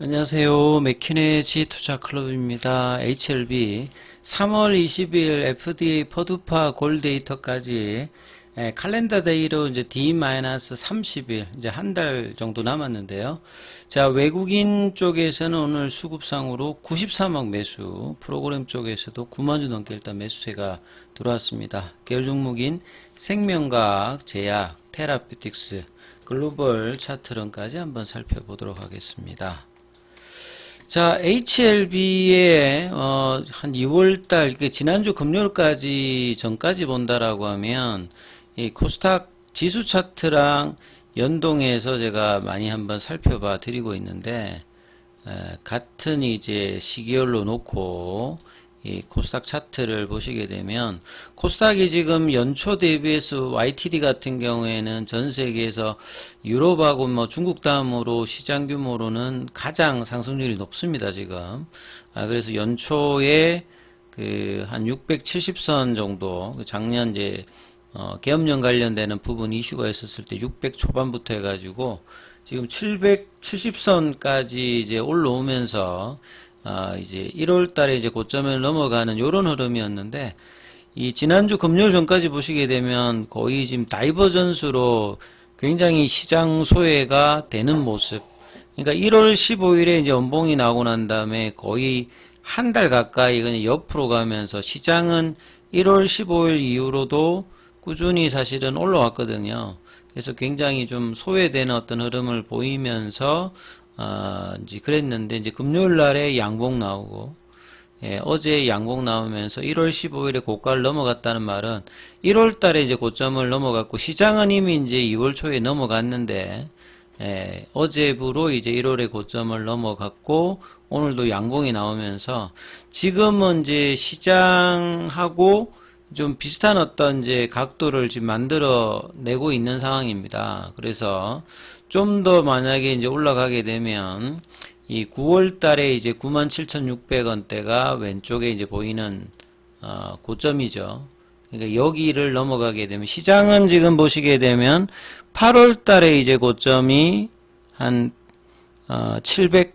안녕하세요. 맥키네지 투자클럽입니다. HLB 3월 20일 FDA 퍼두파 골데이터까지 예, 칼렌더 데이로 이제 D-30일 이제 한 달 정도 남았는데요. 자, 외국인 쪽에서는 오늘 수급상으로 93억 매수, 프로그램 쪽에서도 9만 주 넘게 일단 매수세가 들어왔습니다. 계열 종목인 생명과학, 제약, 테라피틱스, 글로벌 차트론까지 한번 살펴보도록 하겠습니다. 자, HLB의 어, 한 2월달, 그 지난주 금요일까지 전까지 본다라고 하면 이 코스닥 지수 차트랑 연동해서 제가 많이 한번 살펴봐 드리고 있는데 에, 같은 이제 시기열로 놓고 이 코스닥 차트를 보시게 되면 코스닥이 지금 연초 대비해서 YTD 같은 경우에는 전 세계에서 유럽하고 뭐 중국 다음으로 시장 규모로는 가장 상승률이 높습니다 지금. 아 그래서 연초에 그 한 670선 정도 그 작년 이제 어 계엄령 관련되는 부분 이슈가 있었을 때 600 초반부터 해가지고 지금 770선까지 이제 올라오면서 아, 이제 1월 달에 이제 고점을 넘어가는 요런 흐름이었는데, 이 지난주 금요일 전까지 보시게 되면 거의 지금 다이버전스로 굉장히 시장 소외가 되는 모습. 그러니까 1월 15일에 이제 연봉이 나오고 난 다음에 거의 한 달 가까이 그냥 옆으로 가면서 시장은 1월 15일 이후로도 꾸준히 사실은 올라왔거든요. 그래서 굉장히 좀 소외되는 어떤 흐름을 보이면서 아, 이제 그랬는데, 이제 금요일 날에 양봉 나오고, 예, 어제 양봉 나오면서 1월 15일에 고가를 넘어갔다는 말은 1월 달에 이제 고점을 넘어갔고, 시장은 이미 이제 2월 초에 넘어갔는데, 예, 어제부로 이제 1월에 고점을 넘어갔고, 오늘도 양봉이 나오면서, 지금은 이제 시장하고 좀 비슷한 어떤 이제 각도를 지금 만들어 내고 있는 상황입니다. 그래서 좀 더 만약에 이제 올라가게 되면 이 9월 달에 이제 97,600원대가 왼쪽에 이제 보이는 어, 고점이죠. 그러니까 여기를 넘어가게 되면 시장은 지금 보시게 되면 8월 달에 이제 고점이 한 어, 700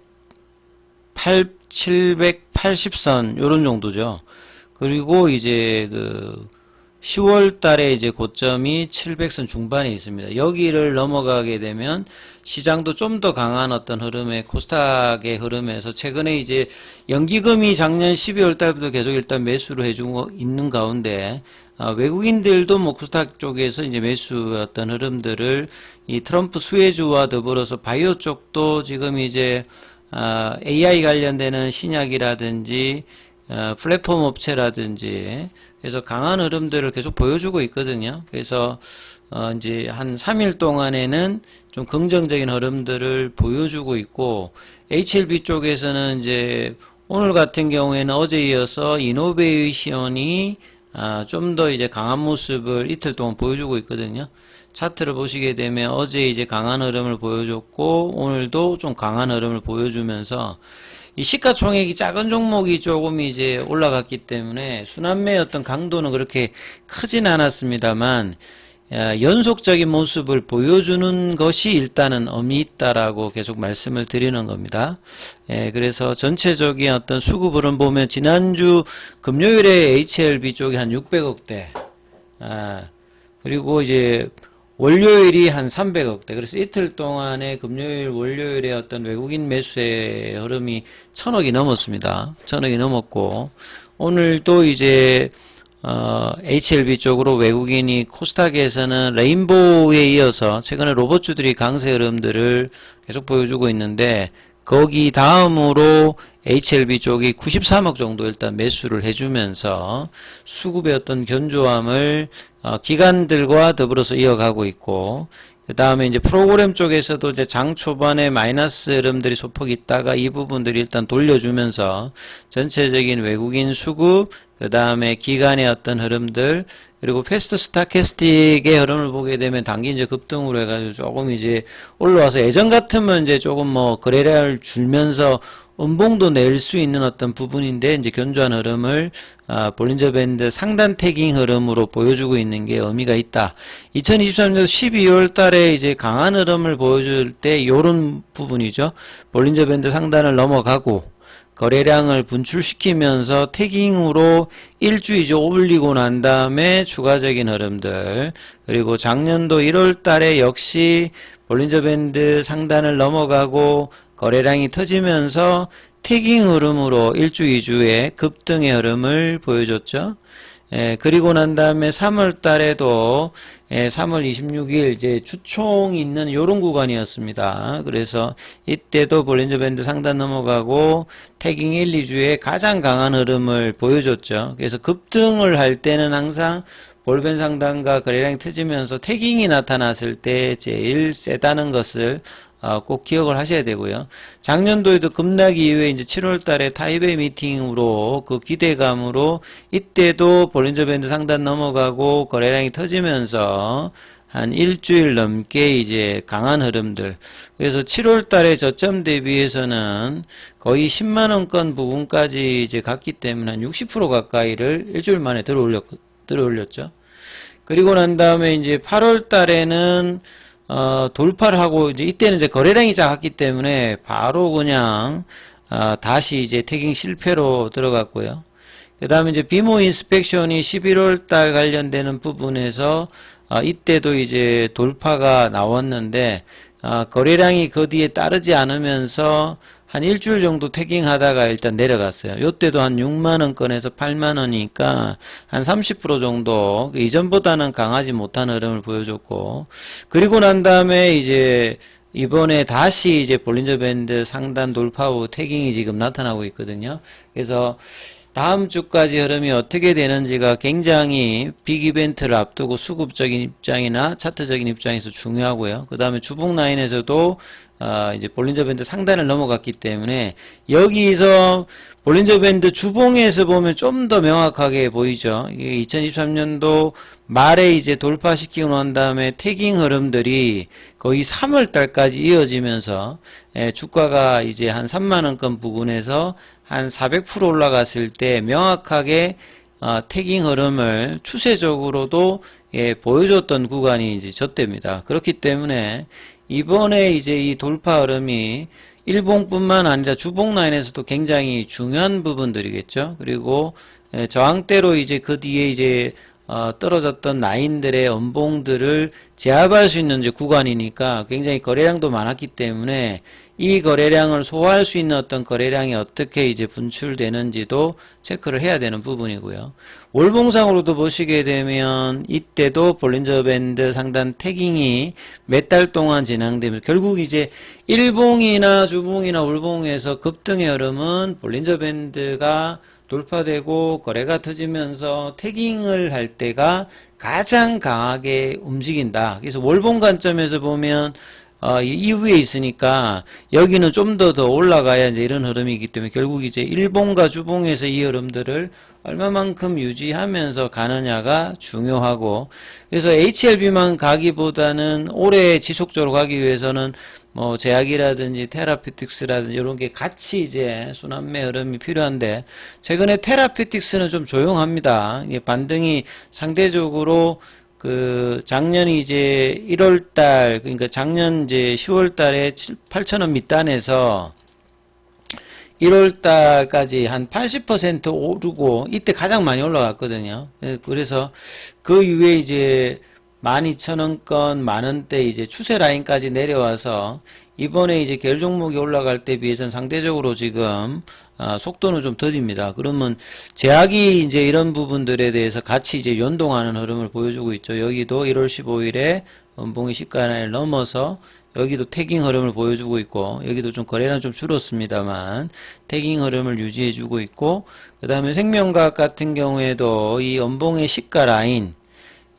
8 780선 요런 정도죠. 그리고 이제 그 10월 달에 이제 고점이 700선 중반에 있습니다. 여기를 넘어가게 되면 시장도 좀 더 강한 어떤 흐름의 코스닥의 흐름에서 최근에 이제 연기금이 작년 12월 달부터 계속 일단 매수를 해주고 있는 가운데 아, 외국인들도 뭐 코스닥 쪽에서 이제 매수 어떤 흐름들을 이 트럼프 수혜주와 더불어서 바이오 쪽도 지금 이제 아, AI 관련되는 신약이라든지 어, 플랫폼 업체라든지 그래서 강한 흐름들을 계속 보여주고 있거든요. 그래서 어, 이제 한 3일 동안에는 좀 긍정적인 흐름들을 보여주고 있고 HLB 쪽에서는 이제 오늘 같은 경우에는 어제 이어서 이노베이션이 아, 좀더 이제 강한 모습을 이틀 동안 보여주고 있거든요. 차트를 보시게 되면 어제 이제 강한 흐름을 보여줬고 오늘도 좀 강한 흐름을 보여주면서 이 시가총액이 작은 종목이 조금 이제 올라갔기 때문에 순환매의 어떤 강도는 그렇게 크진 않았습니다만 야, 연속적인 모습을 보여주는 것이 일단은 의미 있다라고 계속 말씀을 드리는 겁니다. 예, 그래서 전체적인 어떤 수급을은 보면 지난주 금요일에 HLB 쪽이 한 600억대, 아, 그리고 이제 월요일이 한 300억대. 그래서 이틀 동안에 금요일, 월요일에 어떤 외국인 매수의 흐름이 천억이 넘었습니다. 천억이 넘었고, 오늘도 이제, 어, HLB 쪽으로 외국인이 코스닥에서는 레인보우에 이어서 최근에 로봇주들이 강세 흐름들을 계속 보여주고 있는데, 거기 다음으로 HLB 쪽이 93억 정도 일단 매수를 해주면서 수급의 어떤 견조함을 어, 기관들과 더불어서 이어가고 있고 그 다음에 이제 프로그램 쪽에서도 이제 장 초반에 마이너스 흐름들이 소폭 있다가 이 부분들이 일단 돌려주면서 전체적인 외국인 수급 그 다음에 기관의 어떤 흐름들 그리고 패스트 스타캐스틱의 흐름을 보게 되면 단기 이제 급등으로 해가지고 조금 이제 올라와서 예전 같으면 이제 조금 뭐 거래량을 줄면서 음봉도 낼 수 있는 어떤 부분인데 이제 견조한 흐름을 아, 볼린저 밴드 상단 태깅 흐름으로 보여주고 있는 게 의미가 있다. 2023년 12월 달에 이제 강한 흐름을 보여줄 때 요런 부분이죠. 볼린저 밴드 상단을 넘어가고 거래량을 분출시키면서 태깅으로 일주이죠 올리고 난 다음에 추가적인 흐름들 그리고 작년도 1월 달에 역시 볼린저 밴드 상단을 넘어가고 거래량이 터지면서 태깅 흐름으로 1주 2주의 급등의 흐름을 보여줬죠. 예, 그리고 난 다음에 3월 달에도 예, 3월 26일 이제 주총이 있는 요런 구간이었습니다. 그래서 이때도 볼린저 밴드 상단 넘어가고 태깅 1, 2주에 가장 강한 흐름을 보여줬죠. 그래서 급등을 할 때는 항상 볼벤 상단과 거래량이 터지면서 태깅이 나타났을 때 제일 세다는 것을 어, 꼭 기억을 하셔야 되고요. 작년도에도 급락이 이후에 이제 7월 달에 타이베이 미팅으로 그 기대감으로 이때도 볼린저 밴드 상단 넘어가고 거래량이 터지면서 한 일주일 넘게 이제 강한 흐름들. 그래서 7월 달에 저점 대비해서는 거의 10만원권 부분까지 이제 갔기 때문에 한 60% 가까이를 일주일 만에 들어 올렸, 들어 올렸죠. 그리고 난 다음에 이제 8월 달에는 어, 돌파를 하고 이제 이때는 이제 거래량이 작았기 때문에 바로 그냥 어, 다시 이제 태깅 실패로 들어갔고요. 그 다음에 이제 비모 인스펙션이 11월 달 관련되는 부분에서 어, 이때도 이제 돌파가 나왔는데 어, 거래량이 그 뒤에 따르지 않으면서 한 일주일 정도 태깅 하다가 일단 내려갔어요. 요때도 한 6만원 건에서 8만원이니까 한 30% 정도 그 이전보다는 강하지 못한 흐름을 보여줬고 그리고 난 다음에 이제 이번에 다시 이제 볼린저 밴드 상단 돌파 후 태깅이 지금 나타나고 있거든요. 그래서 다음 주까지 흐름이 어떻게 되는지가 굉장히 빅 이벤트를 앞두고 수급적인 입장이나 차트적인 입장에서 중요하고요. 그 다음에 주봉 라인에서도 어, 이제 볼린저 밴드 상단을 넘어갔기 때문에 여기서 볼린저 밴드 주봉에서 보면 좀 더 명확하게 보이죠. 이게 2023년도 말에 이제 돌파시키고 난 다음에 태깅 흐름들이 거의 3월 달까지 이어지면서 예, 주가가 이제 한 3만 원권 부근에서 한 400% 올라갔을 때 명확하게 어, 태깅 흐름을 추세적으로도 예, 보여줬던 구간이 이제 저때입니다. 그렇기 때문에 이번에 이제 이 돌파 흐름이 일봉뿐만 아니라 주봉 라인에서도 굉장히 중요한 부분들이겠죠. 그리고 예, 저항대로 이제 그 뒤에 이제 어, 떨어졌던 라인들의 연봉들을 제압할 수 있는 구간이니까 굉장히 거래량도 많았기 때문에 이 거래량을 소화할 수 있는 어떤 거래량이 어떻게 이제 분출되는지도 체크를 해야 되는 부분이고요. 월봉상으로도 보시게 되면 이때도 볼린저 밴드 상단 태깅이 몇 달 동안 진행되면서 결국 이제 일봉이나 주봉이나 월봉에서 급등의 흐름은 볼린저 밴드가 돌파되고 거래가 터지면서 태깅을 할 때가 가장 강하게 움직인다. 그래서 월봉 관점에서 보면 어, 이 이후에 있으니까 여기는 좀 더 더 올라가야 이제 이런 흐름이기 때문에 결국 이제 일봉과 주봉에서 이 흐름들을 얼마만큼 유지하면서 가느냐가 중요하고 그래서 HLB만 가기보다는 오래 지속적으로 가기 위해서는 뭐 제약이라든지 테라피틱스라든지 이런 게 같이 이제 순환매 흐름이 필요한데 최근에 테라피틱스는 좀 조용합니다. 이게 반등이 상대적으로 그 작년이 이제 1월 달 그러니까 작년 이제 10월 달에 7, 8천 원 밑단에서 1월 달까지 한 80% 오르고 이때 가장 많이 올라갔거든요. 예, 그래서 그 이후에 이제 12,000원권 만원대 이제 추세 라인까지 내려와서 이번에 이제 계열 종목이 올라갈 때 비해서는 상대적으로 지금 아, 속도는 좀 더딥니다. 그러면 제약이 이제 이런 부분들에 대해서 같이 이제 연동하는 흐름을 보여주고 있죠. 여기도 1월 15일에 원봉이 시가를 넘어서 여기도 태깅 흐름을 보여주고 있고 여기도 좀 거래량 좀 줄었습니다만 태깅 흐름을 유지해주고 있고 그 다음에 생명과학 같은 경우에도 이 원봉의 시가 라인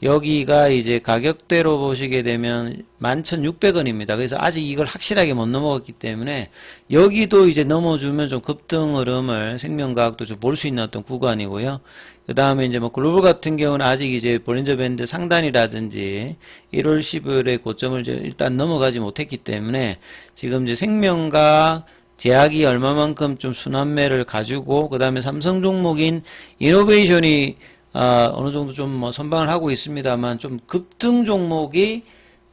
여기가 이제 가격대로 보시게 되면 11,600원입니다. 그래서 아직 이걸 확실하게 못 넘어갔기 때문에 여기도 이제 넘어주면 좀 급등 흐름을 생명과학도 좀 볼 수 있는 어떤 구간이고요. 그 다음에 이제 뭐 글로벌 같은 경우는 아직 이제 볼린저 밴드 상단이라든지 1월 10일의 고점을 이제 일단 넘어가지 못했기 때문에 지금 이제 생명과학 제약이 얼마만큼 좀 순환매를 가지고 그 다음에 삼성 종목인 이노베이션이 아, 어느 정도 좀 뭐 선방을 하고 있습니다만 좀 급등 종목이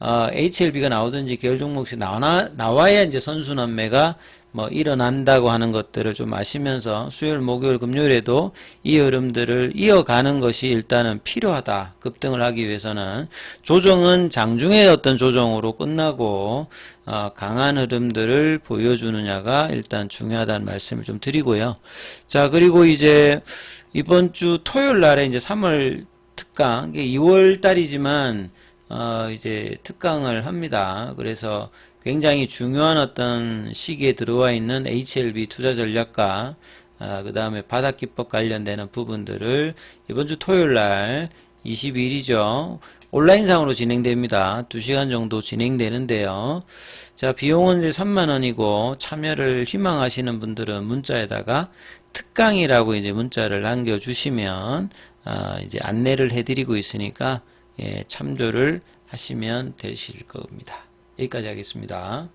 어, HLB가 나오든지 계열 종목이 나와, 나와야 이제 선순환매가 뭐 일어난다고 하는 것들을 좀 아시면서 수요일, 목요일, 금요일에도 이 흐름들을 이어가는 것이 일단은 필요하다. 급등을 하기 위해서는 조정은 장중의 어떤 조정으로 끝나고 어, 강한 흐름들을 보여주느냐가 일단 중요하다는 말씀을 좀 드리고요. 자, 그리고 이제 이번 주 토요일 날에 이제 3월 특강, 2월 달이지만 어, 이제 특강을 합니다. 그래서 굉장히 중요한 어떤 시기에 들어와 있는 HLB 투자 전략과 아, 그 다음에 바닥 기법 관련되는 부분들을 이번 주 토요일 날 22일이죠. 온라인상으로 진행됩니다. 2시간 정도 진행되는데요. 자, 비용은 이제 3만원이고 참여를 희망하시는 분들은 문자에다가 특강이라고 이제 문자를 남겨주시면 아, 이제 안내를 해드리고 있으니까 예, 참조를 하시면 되실 겁니다. 여기까지 하겠습니다.